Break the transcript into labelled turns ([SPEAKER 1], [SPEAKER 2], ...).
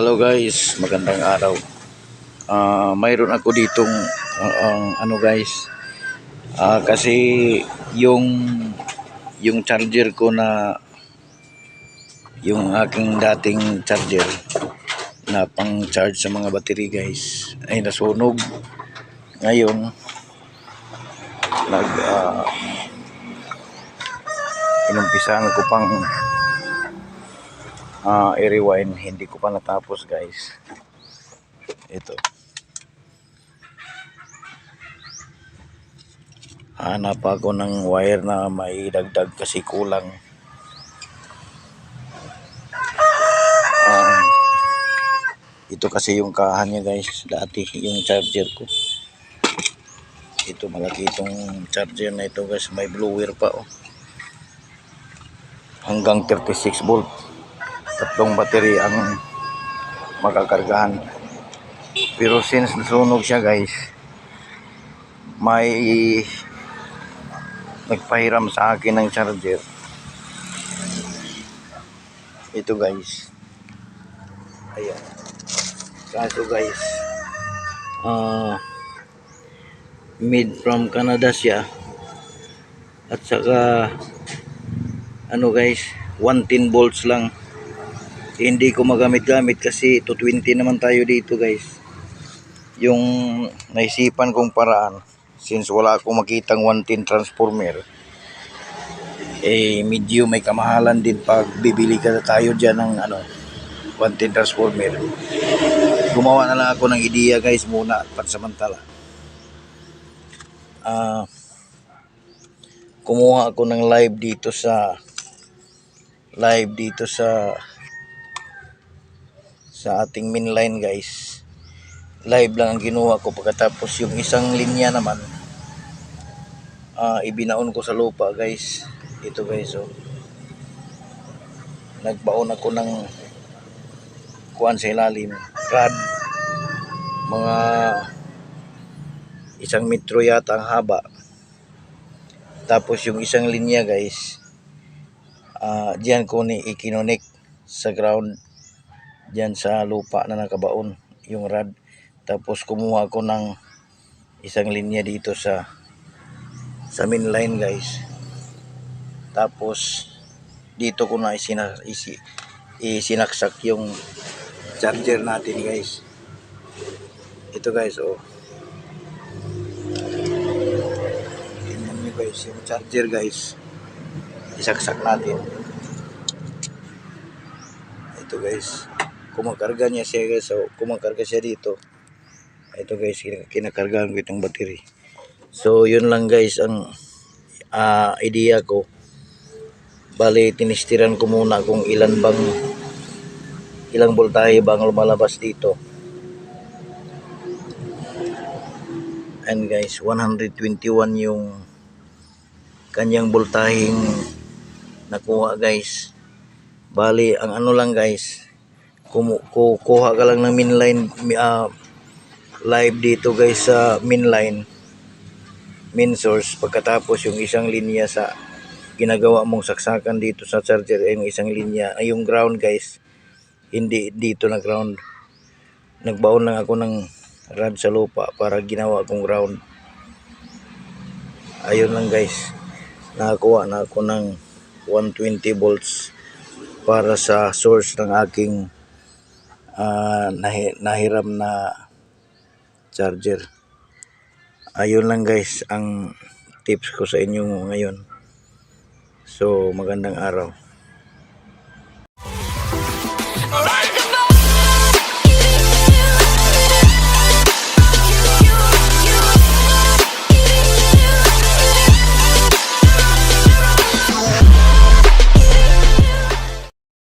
[SPEAKER 1] Hello guys, magandang araw. Ah, mayroon ako ditong ah, ang ano guys. Ah, kasi yung yung charger ko na yung aking dating charger na pang charge sa mga battery guys ay nasunog. Ngayon nag ah, inumpisahan ko pang ah i-rewind hindi ko pa natapos guys. Ito. Hanap ako ng wire na may dagdag kasi kulang. Ah, ito kasi yung kahan niya guys dati yung charger ko. Ito malaki itong charger na ito guys. May blower pa oh. Hanggang 36 volt tatlong battery ang makakargahan. Pero since nasunog siya guys, may nagpahiram sa akin ng charger. Ito guys. Ayan. Kaso guys, ah made from Canada siya. At saka ano guys, 110 volts lang hindi ko magamit-gamit kasi 220 naman tayo dito guys. Yung naisipan kong paraan since wala akong makitang 110 transformer eh medyo may kamahalan din pag bibili ka tayo dyan ng ano 110 transformer. Gumawa na lang ako ng ideya guys muna pansamantala. Ah kumuha ako ng live dito sa live dito sa sa ating main line guys. Live lang ang ginawa ko pagkatapos yung isang linya naman ah ibinaon ko sa lupa guys. Ito guys oh. Nagbaon ako ng kuan sa ilalim rad mga isang metro yata ang haba. Tapos yung isang linya guys ah diyan ko ni ikinonek sa ground dyan sa lupa na nakabaon yung rad tapos kumuha ko ng isang linya dito sa sa main line guys. Tapos dito ko na isina, isi, isinaksak yung charger natin guys. Ito guys oh. Tingnan nyo guys yung charger guys. Isaksak natin. Ito guys kumakarga niya siya guys. So kumakarga siya dito. Ito guys kin- kinakargahan ko itong battery. So yun lang guys ang ah, idea ko. Bali tinistiran ko muna kung ilan bang ilang voltahe bang lumalabas dito. And guys 121 yung kanyang voltaheng nakuha guys. Bali ang ano lang guys kukuha ka lang ng mainline ah, live dito guys sa mainline main source. Pagkatapos yung isang linya sa ginagawa mong saksakan dito sa charger yung isang linya ay yung ground guys hindi dito na ground. Nagbaon lang ako ng rod sa lupa para ginawa kong ground. Ayun lang guys. Nakakuha na ako ng 120 volts para sa source ng aking nahi- nahiram na charger. Ayun lang guys ang tips ko sa inyo ngayon. So magandang araw.